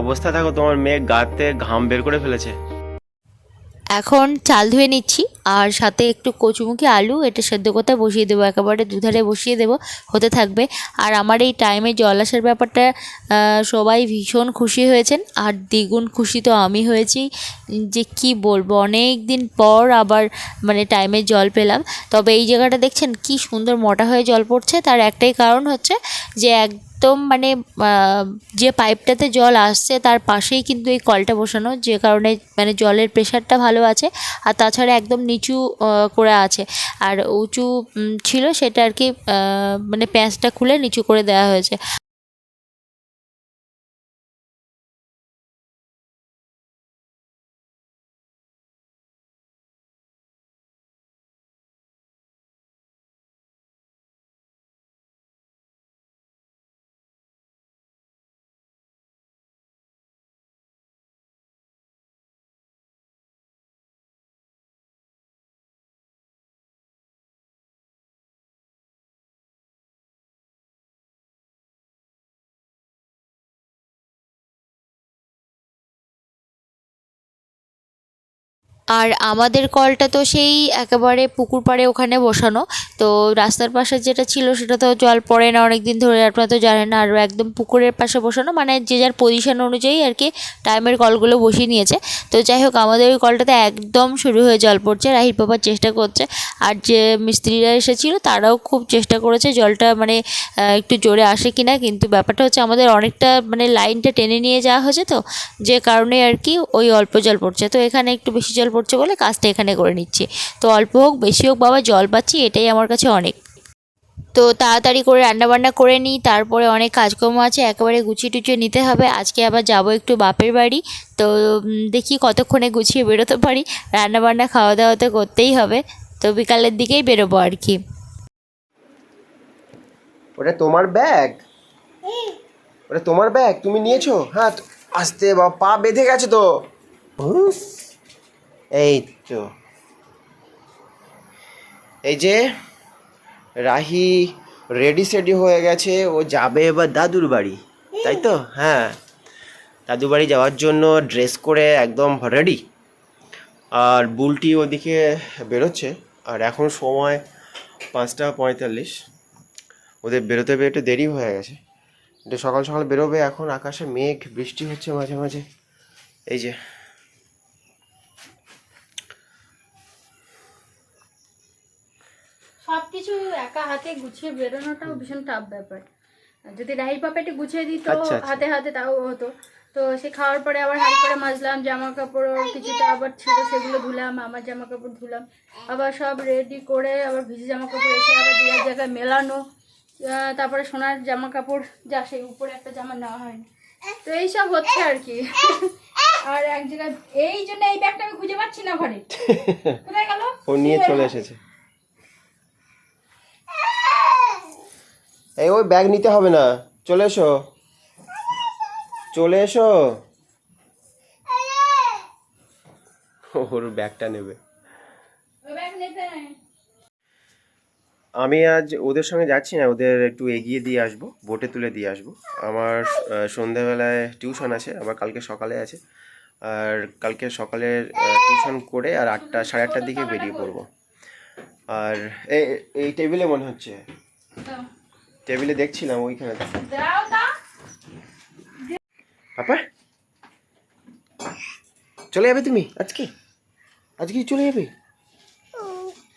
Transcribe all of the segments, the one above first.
অবস্থা থাকো তোমার মেয়ে গাতে ঘাম বের করে ফেলেছে। এখন চাল ধুয়ে নিচ্ছি, আর সাথে একটু কচুমুখি আলু, এটা সেদ্ধ করতে বসিয়ে দেবো, একেবারে দুধারে বসিয়ে দেবো, হতে থাকবে। আর আমার এই টাইমে জল আসার ব্যাপারটা সবাই ভীষণ খুশি হয়েছেন, আর দ্বিগুণ খুশি তো আমি হয়েছি, যে কি বলব অনেক দিন পর আবার মানে টাইমে জল পেলাম। তবে এই জায়গাটা দেখছেন, কি সুন্দর মোটা হয়ে জল পড়ছে, তার একটাই কারণ হচ্ছে যে একদম মানে যে পাইপটাতে জল আসছে তার পাশেই কিন্তু এই কলটা বসানো, যে কারণে মানে জলের প্রেশারটা ভালো আছে আর তাছাড়া একদম নিচু করে আছে। আর উঁচু ছিল সেটা আর কি মানে প্যাঁচটা খুলে নিচু করে দেওয়া হয়েছে। আর আমাদের কলটা তো সেই একেবারে পুকুর পাড়ে ওখানে বসানো। তো রাস্তার পাশে যেটা ছিল সেটা তো জল পড়ে না অনেক দিন ধরে, আপনারা তো জানেন, আর একদম পুকুরের পাশে বসানো। মানে যে যার পজিশন অনুযায়ী আর কি টাইমের কলগুলো বসিয়ে নিয়েছে। তো যাই হোক, আমাদের ওই কলটাতে একদম শুরু হয়ে জল পড়ছে রাহির বাবার চেষ্টা করছে। আর যে মিস্ত্রিরা এসেছিল, তারাও খুব চেষ্টা করেছে জলটা মানে একটু জোরে আসে কিনা। কিন্তু ব্যাপারটা হচ্ছে আমাদের অনেকটা মানে লাইনটা টেনে নিয়ে যাওয়া হয়েছে তো, যে কারণে আর কি ওই অল্প জল পড়ছে। তো এখানে একটু বেশি জল পড়ছে বলে কাজটা এখানে করে নিচ্ছি। তো অল্প হোক বেশি হোক বাবা জল পাচ্ছি এটাই আমার কাছে অনেক। তো তাড়াতাড়ি করে রান্নাবান্না করে নিই তারপরে অনেক কাজকর্ম আছে একেবারে গুছিয়ে টুচিয়ে নিতে হবে। আজকে আবার যাব একটু বাপের বাড়ি তো দেখি কতক্ষণে গুছিয়ে বেরোতে পারি। রান্নাবান্না খাওয়া দাওয়া তো করতেই হবে তো বিকালের দিকেই বেরোবো আর কি। ওটা তোমার ব্যাগ? ওটা তোমার ব্যাগ তুমি নিয়েছো? হ্যাঁ আস্তে বাবা পা বেঁধে গেছে তো। এই তো। এই যে রাহি রেডি সেডি হয়ে গেছে, ও যাবে এবার দাদুর বাড়ি, তাই তো? হ্যাঁ। দাদুর বাড়ি যাওয়ার জন্য ড্রেস করে একদম রেডি আর বুলটি ওদিকে বেরোচ্ছে, আর এখন সময় পাঁচটা পঁয়তাল্লিশ। ওদের বেরোতে বেরোতে দেরি হয়ে গেছে। সকাল সকাল বেরোবে এখন, আকাশে মেঘ, বৃষ্টি হচ্ছে মাঝে মাঝে। এই যে সবকিছু একা হাতে গুছিয়ে বেরোনোটাও ভীষণ টাফ ব্যাপার। যদি রাহির পাপাটি গুছিয়ে দিত আচ্ছা, আচ্ছা। হাতে হাতে তাও হতো। তো সে খাওয়ার পরে আবার হাত করে মাজলাম জামা কাপড় কিছুটা আবার ছিল সেগুলো ধুলাম আমার জামা কাপড় ধুলাম। আবার সব রেডি করে আবার ভিজে জামা কাপড় এসে আবার যে জায়গায় মেলানো তারপরে সোনার জামা কাপড় যা সেই উপরে একটা জামা নেওয়া হয়নি। তো এইসব হচ্ছে আর কি। আর এক জায়গায় এই জন্য এই ব্যাগটা আমি খুঁজে পাচ্ছি না ঘরে। কোথায় গেল? ও নিয়ে চলে এসেছে। এই ওই ব্যাগ নিতে হবে না। চলে এসো। চলে এসো। ওর ব্যাগটা নেবে। আমি আজ ওদের সঙ্গে যাচ্ছি না, ওদের একটু এগিয়ে দিয়ে আসব, বোটে তুলে দিয়ে আসব। আমার সন্ধ্যাবেলায় টিউশন আছে, আবার কালকে সকালে আছে। আর কালকে সকালের টিউশন করে আর আটটা, সাড়ে আটটার দিকে বেরিয়ে পড়ব। আর এই টেবিলে মনে হচ্ছে। দাও। টেবিলে দেখছিলাম ওইখানে। পাপা? চলে যাবে তুমি? আজকে? আজকে চলে যাবে?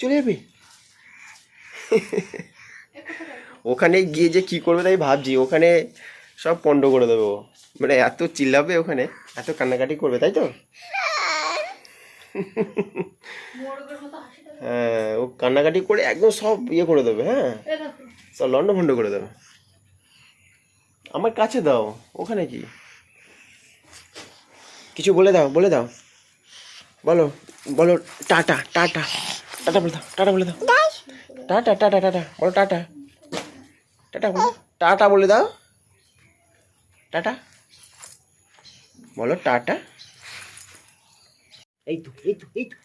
চলে যাবে? ওখানে গিয়ে যে কি করবে তাই ভাবছি। ওখানে সব পণ্ড করে দেবে। ও মানে এত চিল্লাবে ওখানে এত কান্নাকাটি করবে তাই তো? হ্যাঁ ও কান্নাকাটি করে একদম সব ইয়ে করে দেবে হ্যাঁ? সব লন্ড ভন্ড করে দেবে আমার কাছে দাও ওখানে কি? কিছু বলে দাও বলে দাও। বলো বলো টাটা টাটা। টাটা বলে দাও টাটা বলে দাও। টাটা টাটা টাটা বলো টাটা। টাটা বলো টাটা বলে দাও। টাটা। বলো টাটা। এই তো এই তো এই তো।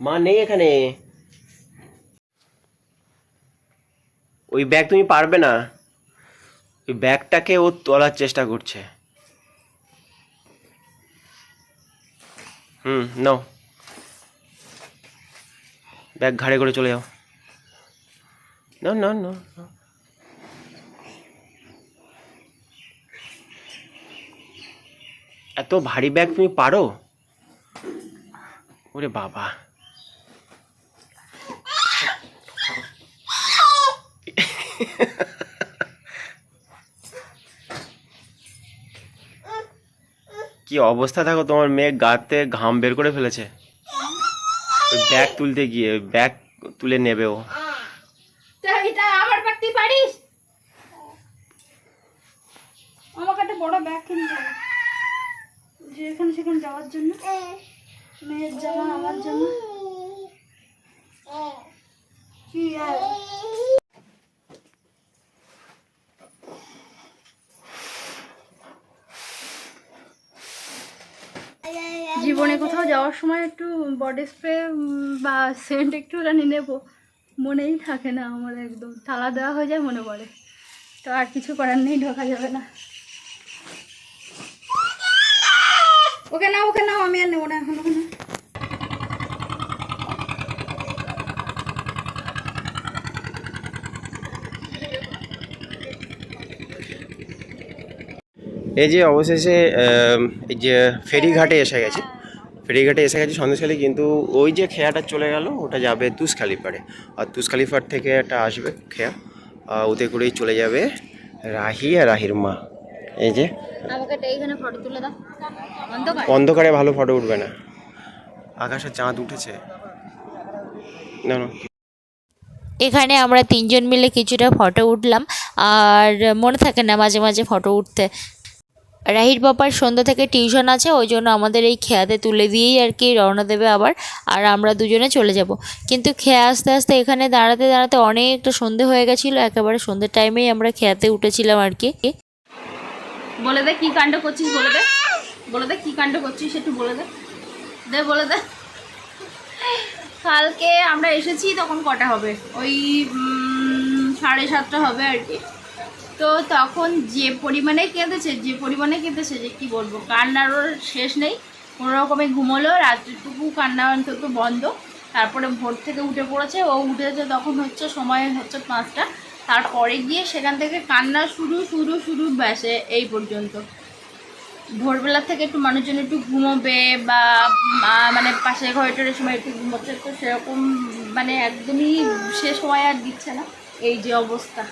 মা নেই এখানে। ওই ব্যাগ তুমি পারবে না। ওই ব্যাগটাকে ও তোলার চেষ্টা করছে। হুম, নাও। ব্যাগ ঘাড়ে করে চলে যাও। না না না এত ভারী ব্যাগ তুমি পারো? ওরে বাবা। কি অবস্থা থাকো তোমার মেয়ে গাতে ঘাম বের করে ফেলেছে। ব্যাগ তুলতে গিয়ে ব্যাগ তুলে নেবে ও। যাওয়ার জন্য, মেয়ের জামা আমার জন্য। কি আর? জীবনে কোথাও যাওয়ার সময় একটু বডি স্প্রে বা সেন্ট একটু নিয়ে নেব। মনেই থাকে না আমার একদম। তালা দেওয়া হয়ে যায়, মনে পড়ে। তো আর কিছু করার নেই, ঢোকা যাবে না। ওকে না ওকে নাও, আমি আর নেব না এখন। ওখানে এই যে অবশেষে এই যে ফেরিঘাটে এসে গেছে। ফেরিঘাটে এসে গেছে সন্দেশখালি কিন্তু ওই যে খেয়াটা চলে গেল ওটা যাবে তুষখালি পাড়ে। আর তুষখালি পাড় থেকে একটা আসবে খেয়া ওতে করেই চলে যাবে রাহি আর রাহির মা। এই যে আমাকে ফটো তুলে দাও। অন্ধকারে? ভালো ফটো উঠবে না। আকাশে চাঁদ উঠেছে। না না। এখানে আমরা তিনজন মিলে কিছুটা ফটো উঠলাম আর মনে থাকে না মাঝে মাঝে ফটো উঠতে। রাহির বাবার সন্ধ্যা থেকে টিউশন আছে, ওই জন্য আমাদের এই খেয়াতে তুলে দিয়েই আর কি রওনা দেবে আবার, আর আমরা দুজনে চলে যাব। কিন্তু খেয়া আস্তে আস্তে এখানে দাঁড়াতে দাঁড়াতে অনেকটা সন্ধে হয়ে গেছিল, একেবারে সন্ধ্যের টাইমেই আমরা খেয়াতে উঠেছিলাম আর কি। বলে দে কি কাণ্ড করছিস, বলে দে। বলে দে কি কাণ্ড করছিস, একটু বলে দে। দে, বলে দে। কালকে আমরা এসেছি, তখন কটা হবে? ওই সাড়ে সাতটা হবে আর কি। তো তখন যে পরিমাণে কেঁদেছে, যে পরিমাণে কেঁদেছে যে কি বলব কান্নার ওর শেষ নেই। কোনো রকমে ঘুমোলো, রাত্রিটুকু কান্না অন্তত বন্ধ। তারপরে ভোর থেকে উঠে পড়েছে। ও উঠেছে তখন হচ্ছে, সময় হচ্ছে পাঁচটা। তারপরে গিয়ে সেখান থেকে কান্না শুরু শুরু শুরু, ব্যাসে এই পর্যন্ত। ভোরবেলা থেকে একটু মানুষজন একটু ঘুমোবে বা মানে পাশের ঘরটার সময় একটু ঘুমোচ্ছে, তো সেরকম মানে একদমই সে সময় আর দিচ্ছে না। এই যে অবস্থা।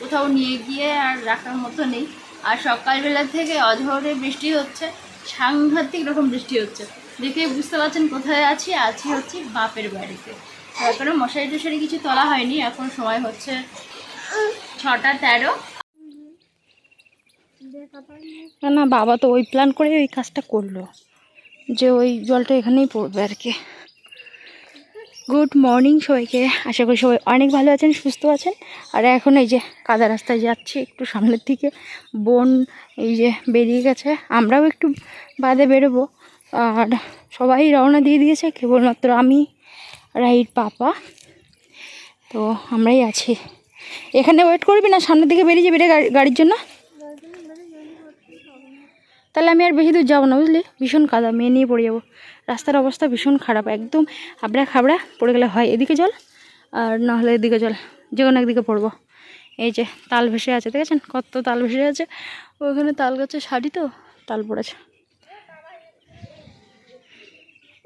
কোথাও নিয়ে গিয়ে আর রাখার মতো নেই। আর সকালবেলা থেকে অঝরে বৃষ্টি হচ্ছে, সাংঘাতিক রকম বৃষ্টি হচ্ছে। দেখে বুঝতে পারছেন কোথায় আছি? আছি হচ্ছে বাপের বাড়িতে। তারপরে মশারি টশারি কিছু তোলা হয়নি, এখন সময় হচ্ছে ছটা তেরো। না বাবা তো ওই প্ল্যান করে ওই কাজটা করল, যে ওই জলটা এখানেই পড়বে আর কি। গুড মর্নিং সবাইকে। আশা করি সবাই অনেক ভালো আছেন, সুস্থ আছেন। আর এখন এই যে কাদা রাস্তায় যাচ্ছি একটু সামনের দিকে। বোন এই যে বেরিয়ে গেছে, আমরাও একটু বাদে বেরোবো। আর সবাই রওনা দিয়ে দিয়েছে, কেবলমাত্র আমি রাইট পাপা। তো আমরাই আছি। এখানে ওয়েট করবি না? সামনের দিকে বেরিয়ে যাবি রে গাড়ি- গাড়ির জন্য? তাহলে আমি আর বেশি দূর যাব না, বুঝলি? ভীষণ কাদা, মেয়ে নিয়ে পড়ে যাব। রাস্তার অবস্থা ভীষণ খারাপ, একদম হাবড়া খাবড়া পড়ে গেলে হয়। এদিকে জল আর নাহলে এদিকে জল যে কোনো একদিকে পড়ব। এই যে, তাল ভেসে আছে, দেখেছেন? কত তাল ভেসে আছে। ওখানে তাল গাছের শাড়ি তো, তাল পড়েছে।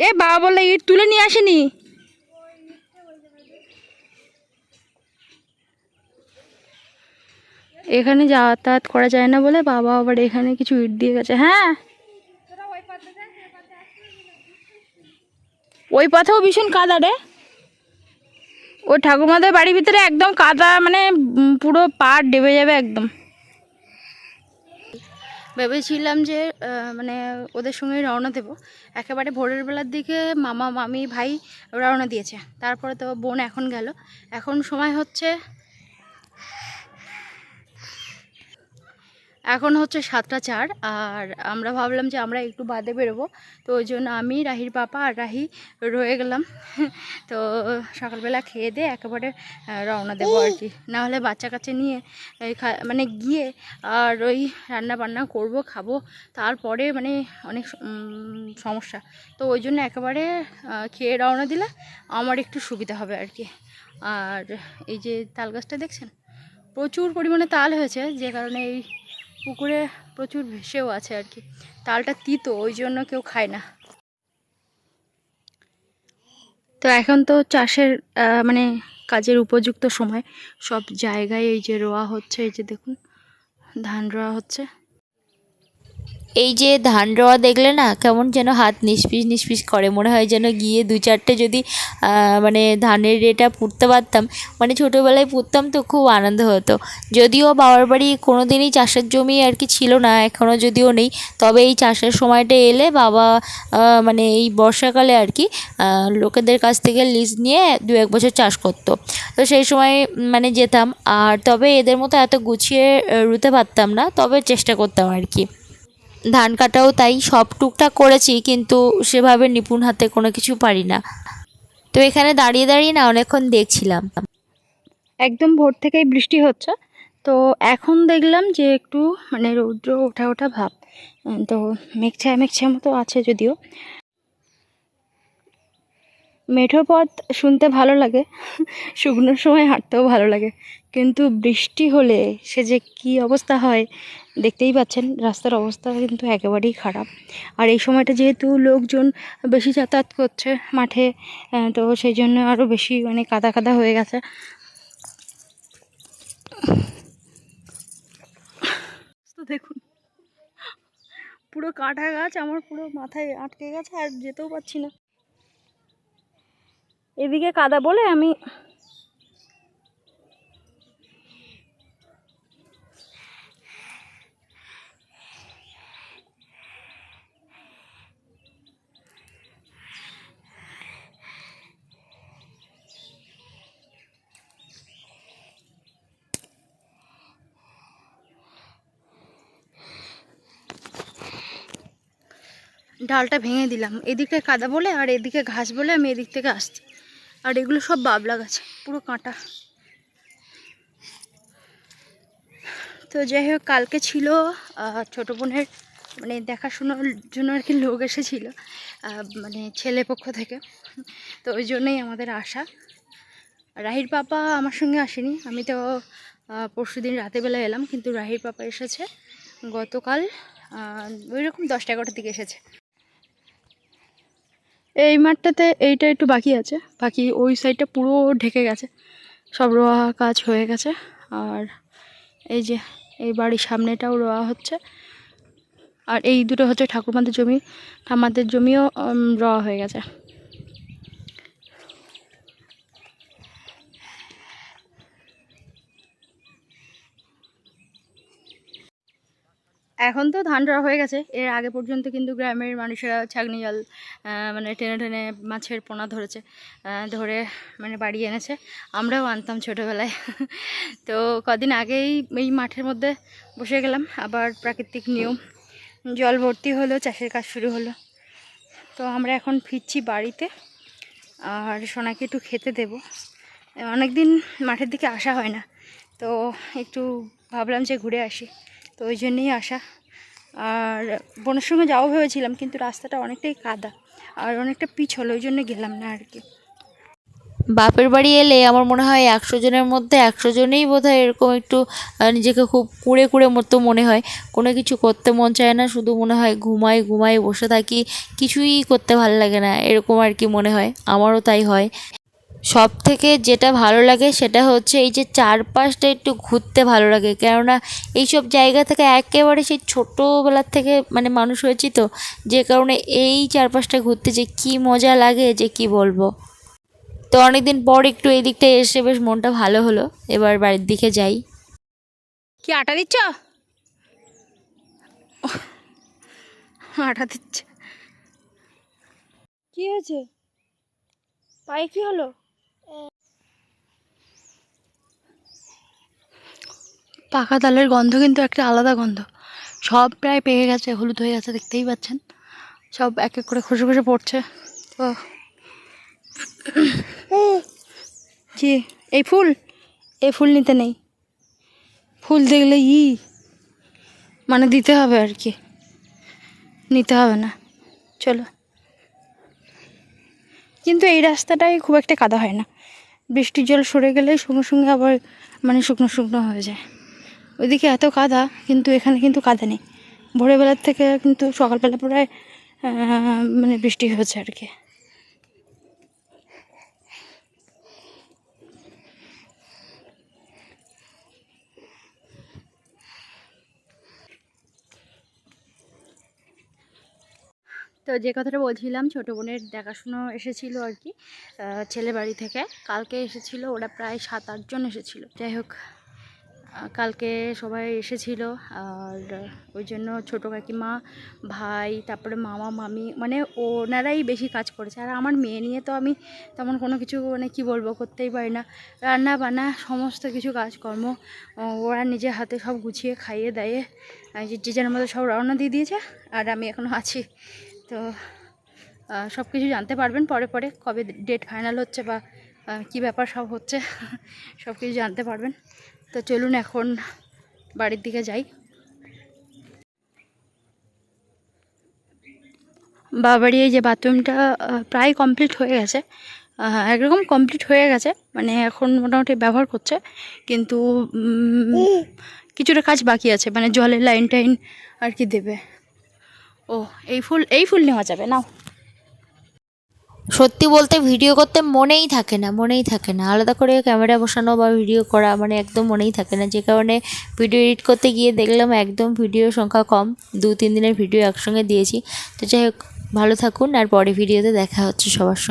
এ বাবা বললে, ইট তুলে নিয়ে আসেনি? এখানে যাতায়াত করা যায় না বলে বাবা আবার এখানে কিছু ইট দিয়ে গেছে। হ্যাঁ? ওই পথেও ভীষণ কাদা রে। ওই ঠাকুমাদের বাড়ির ভিতরে একদম কাদা মানে পুরো পাড় ডেবে যাবে একদম। ভেবেছিলাম যে মানে ওদের সঙ্গে রওনা দেবো। একেবারে ভোরের বেলার দিকে মামা, মামি, ভাই রওনা দিয়েছে। তারপরে তো বোন এখন গেল। এখন সময় হচ্ছে এখন হচ্ছে সাতটা চার, আর আমরা ভাবলাম যে আমরা একটু বাদে বেরোবো। তো ওই জন্য আমি, রাহির পাপা আর রাহি রয়ে গেলাম। তো সকালবেলা খেয়ে দিয়ে একেবারে রওনা দেবো আর কি। নাহলে বাচ্চা কাচ্চা নিয়ে মানে গিয়ে আর ওই রান্না বান্না করব, খাব। তারপরে মানে অনেক সমস্যা। তো ওই জন্য একেবারে খেয়ে রওনা দিলে আমার একটু সুবিধা হবে আর কি। আর এই যে তাল গাছটা দেখছেন? প্রচুর পরিমাণে তাল হয়েছে, যে কারণে এই পুকুরে প্রচুর ভেসেও আছে আর কি। তালটা তিতো, ওই জন্য কেউ খায় না। তো এখন তো চাষের মানে কাজের উপযুক্ত সময়। সব জায়গায় এই যে রোয়া হচ্ছে, এই যে দেখুন, ধান রোয়া হচ্ছে। এই যে ধান রোয়া দেখলে না কেমন যেন হাত নিষ্পিস নিষ্পিস করে। মনে হয় যেন গিয়ে দু চারটে যদি মানে ধানের রেটা পুঁততে পারতাম মানে ছোটোবেলায় পুঁততাম তো খুব আনন্দ হতো। যদিও বাবার বাড়ি কোনো দিনই চাষের জমি আর কি ছিল না এখনও যদিও নেই। তবে এই চাষের সময়টা এলে বাবা মানে এই বর্ষাকালে আর কি লোকেদের কাছ থেকে লিজ নিয়ে দু এক বছর চাষ করতো। তো সেই সময় মানে যেতাম। আর তবে এদের মতো এত গুছিয়ে রুতে পারতাম না, তবে চেষ্টা করতাম আর কি। ধান কাটাও তাই সব টুকটাক করেছি, কিন্তু সেভাবে নিপুণ হাতে কোনো কিছু পারি না। তো এখানে দাঁড়িয়ে দাঁড়িয়ে না অনেকক্ষণ দেখছিলাম। একদম ভোর থেকেই বৃষ্টি হচ্ছে। তো এখন দেখলাম যে একটু মানে রৌদ্র ওঠা ওঠা ভাব। তো মেঘছা মেঘছা মতো আছে যদিও। মেঠো পথ শুনতে ভালো লাগে শুকনোর সময় হাঁটতেও ভালো লাগে। কিন্তু বৃষ্টি হলে সে যে কী অবস্থা হয় দেখতেই পাচ্ছেন, রাস্তার অবস্থা কিন্তু একেবারেই খারাপ। আর এই সময়টা যেহেতু লোকজন বেশি যাতায়াত করছে মাঠে তো সেই জন্য আরও বেশি মানে কাদা কাদা হয়ে গেছে। দেখুন, পুরো কাঁটা গাছ আমার পুরো মাথায় আটকে গেছে আর যেতেও পারছি না। এদিকে কাদা বলে আমি ডালটা ভেঙে দিলাম। এদিকে কাদা বলে আর এদিকে ঘাস বলে আমি এদিক থেকে আসছি। আর এগুলো সব বাবলা গাছ, পুরো কাঁটা। তো যাই হোক, কালকে ছিল ছোটো বোনের মানে দেখাশোনার জন্য আর কি লোক এসেছিল মানে ছেলে পক্ষ থেকে। তো ওই জন্যই আমাদের আশা। রাহির পাপা আমার সঙ্গে আসেনি। আমি তো পরশু দিন রাতেবেলা এলাম, কিন্তু রাহির পাপা এসেছে। গতকাল ওই রকম দশটা এগারোটার দিকে এসেছে। এই মাঠটাতে এইটা একটু বাকি আছে। বাকি ওই সাইডটা পুরো ঢেকে গেছে। সব রোয়া কাজ হয়ে গেছে। আর এই যে, এই বাড়ির সামনেটাও রোয়া হচ্ছে। আর এই দুটো হচ্ছে ঠাকুরমাদের জমি। ঠাম্মাদের জমিও রোয়া হয়ে গেছে। এখন তো ধান হয়ে গেছে। এর আগে পর্যন্ত কিন্তু গ্রামের মানুষেরা ছাগনি জাল মানে টেনে টেনে মাছের পোনা ধরেছে ধরে মানে বাড়ি এনেছে। আমরাও আনতাম ছোটোবেলায়। তো কদিন আগেই এই মাঠের মধ্যে বসে গেলাম। আবার প্রাকৃতিক নিয়ম, জল ভর্তি হলো, চাষের কাজ শুরু হলো। তো আমরা এখন ফিরছি বাড়িতে আর সোনাকে একটু খেতে দেব। অনেক দিন মাঠের দিকে আসা হয় না। তো একটু ভাবলাম যে ঘুরে আসি। তো ওই জন্যেই আসা। আর বোনের সঙ্গে যাওয়া ভেবেছিলাম, কিন্তু রাস্তাটা অনেকটাই কাদা আর অনেকটা পিছ হলো ওই জন্য গেলাম না আর কি। বাপের বাড়ি এলে আমার মনে হয় একশো জনের মধ্যে একশো জনেই বোধ হয় এরকম একটু নিজেকে খুব কুড়ে কুড়ে মতো মনে হয়। কোনো কিছু করতে মন চায় না, শুধু মনে হয় ঘুমাই ঘুমাই বসে থাকি, কিছুই করতে ভালো লাগে না, এরকম আর কি মনে হয়। আমারও তাই হয়। সব থেকে যেটা ভালো লাগে সেটা হচ্ছে এই যে চারপাশটা একটু ঘুরতে ভালো লাগে। কেননা এইসব জায়গা থেকে একেবারে সেই ছোটোবেলার থেকে মানে মানুষ হয়েছি তো যে কারণে এই চারপাশটা ঘুরতে যে কি মজা লাগে যে কি বলব। তো অনেকদিন পর একটু এই দিকটায় এসে বেশ মনটা ভালো হলো এবার বাড়ির দিকে যাই। কি আটা দিচ্ছ? আটা দিচ্ছে। কি হয়েছে? পায়ে কি হলো? পাকা তালের গন্ধ কিন্তু একটা আলাদা গন্ধ। সব প্রায় পেকে গেছে, হলুদ হয়ে গেছে, দেখতেই পাচ্ছেন। সব এক এক করে খসে খসে পড়ছে। তো জি এই ফুল এই ফুল নিতে নেই। ফুল দেখলে ই মানে দিতে হবে আর কি। নিতে হবে না। চলো। কিন্তু এই রাস্তাটাই খুব একটা কাদা হয় না। বৃষ্টির জল সরে গেলে সঙ্গে সঙ্গে আবার মানে শুকনো শুকনো হয়ে যায়। ওইদিকে এত কাদা, কিন্তু এখানে কিন্তু কাদা নেই। ভোরবেলার থেকে কিন্তু সকালবেলা প্রায় মানে বৃষ্টি হয়েছে আর কি। তো যে কথাটা বলছিলাম, ছোটো বোনের দেখাশুনো এসেছিল আর কি ছেলে বাড়ি থেকে। কালকে এসেছিল, ওরা প্রায় সাত, আটজন এসেছিল। যাই হোক। কালকে সবাই এসেছিল আর ওই জন্য ছোটো কাকিমা, ভাই, তারপরে মামা, মামি মানে ওনারাই বেশি কাজ করেছে। আর আমার মেয়ে নিয়ে তো আমি তেমন কোনো কিছু মানে কি বলব, করতেই পারি না। রান্না বান্না সমস্ত কিছু কাজকর্ম ওরা নিজের হাতে সব গুছিয়ে, খাইয়ে, দাইয়ে যে যার মতো সব রওনা দিয়ে দিয়েছে আর আমি এখনও আছি। তো সব কিছু জানতে পারবেন পরে পরে কবে ডেট ফাইনাল হচ্ছে বা কি ব্যাপার সব হচ্ছে, সব কিছু জানতে পারবেন। তো চলুন এখন বাড়ির দিকে যাই। বাবারই এই যে বাথরুমটা প্রায় কমপ্লিট হয়ে গেছে। একরকম কমপ্লিট হয়ে গেছে মানে এখন মোটামুটি ব্যবহার করছে, কিন্তু কিছুটা কাজ বাকি আছে মানে জলের লাইন টাইন আর কি দেবে। ও এই ফুল এই ফুল নেওয়া যাবে, নাও। সত্যি বলতে ভিডিও করতে মনেই থাকে না, মনেই থাকে না। আলাদা করে ক্যামেরা বসানো বা ভিডিও করা মানে একদম মনেই থাকে না। যে কারণে ভিডিও এডিট করতে গিয়ে দেখলাম একদম ভিডিও সংখ্যা কম। দু, তিন দিনের ভিডিও একসঙ্গে দিয়েছি। তো যাই হোক, ভালো থাকুন আর পরে ভিডিওতে দেখা হচ্ছে সবার সঙ্গে।